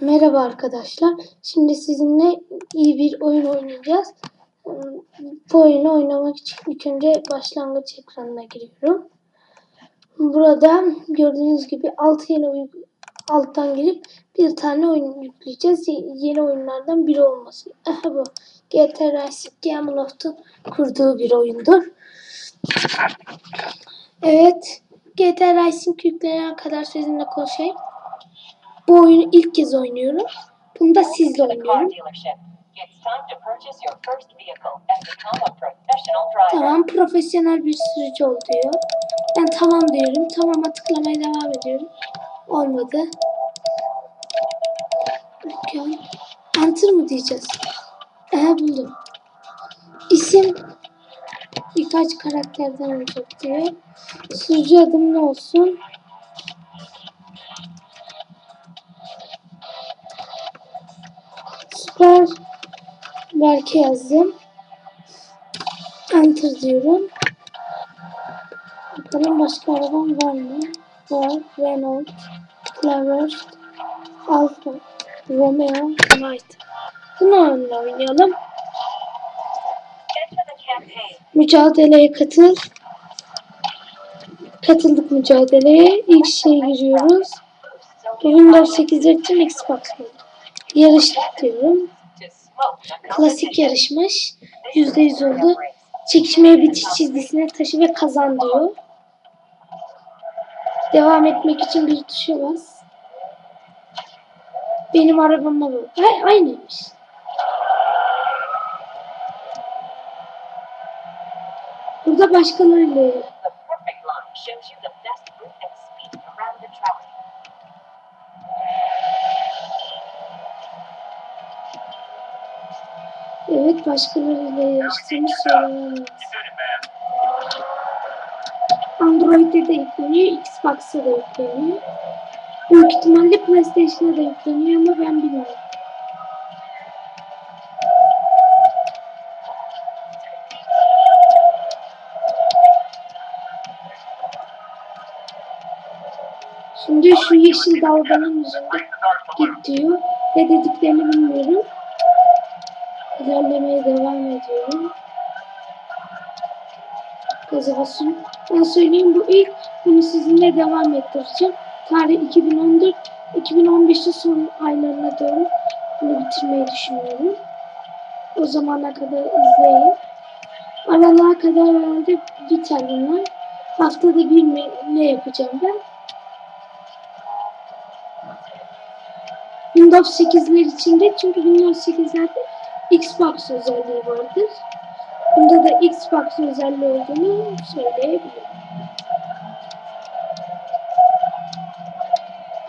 Merhaba arkadaşlar. Şimdi sizinle iyi bir oyun oynayacağız. Bu oyunu oynamak için ilk önce başlangıç ekranına giriyorum. Burada gördüğünüz gibi 6 yeni oyun alttan gelip bir tane oyun yükleyeceğiz. Ye- Yeni oyunlardan biri olması. Aha bu. GT Racing Gameloft'un kurduğu bir oyundur. Evet. GT Racing yüklenene kadar sizinle konuşayım. Bu oyunu ilk kez oynuyorum. Bunu da sizle oynuyorum. Tamam profesyonel bir sürücü ol diyor. Ben tamam diyorum. Tamama tıklamaya devam ediyorum. Olmadı. Bakıyorum. Enter mı diyeceğiz? Aha buldum. İsim birkaç karakterden olacak diyor. Sürücü adım ne olsun? Süper Berke yazdım. Enter diyorum. Bakalım başka arabam var mı? Var. Renault, Clever, Alfa, Romeo, Knight. Bunu onunla oynayalım. Mücadeleye katıl. Katıldık mücadeleye. İlk şey giriyoruz. Windows 8 için Xbox mı? Yarış diyorum. Klasik yarışmış. %100 oldu. Çekişmeye bitiş çizgisine taşı ve kazan diyor. Devam etmek için bir tuşa bas. Benim arabama bak. Ay, aynıymış. Burada başkalarıyla evet başkalarıyla yarıştığını söylemem Android'de de yükleniyor, Xbox'a da yükleniyor. Büyük ihtimalle PlayStation'a da yükleniyor ama ben bilmiyorum. Şimdi şu yeşil dalganın üzerinde git diyor. Ne dediklerini bilmiyorum. İlerlemeye devam ediyorum. Basıyorum. Ben söyleyeyim bu ilk. Bunu sizinle devam ettireceğim. Tarih 2014. 2015'te son aylarına doğru bunu bitirmeyi düşünüyorum. O zamana kadar izleyin. Aralığa kadar herhalde biter bunlar. Haftada bir ne yapacağım ben? Windows 8'ler içinde çünkü Windows 8'lerde Xbox özelliği vardır. Bunda da Xbox özelliği olduğunu söyleyebilirim.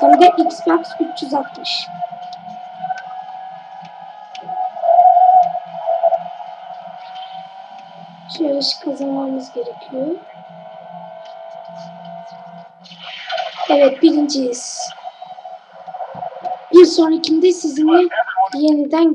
Hem de Xbox 360. Şu yarışı kazanmamız gerekiyor. Evet birinciyiz. Bir sonrakinde sizinle yeniden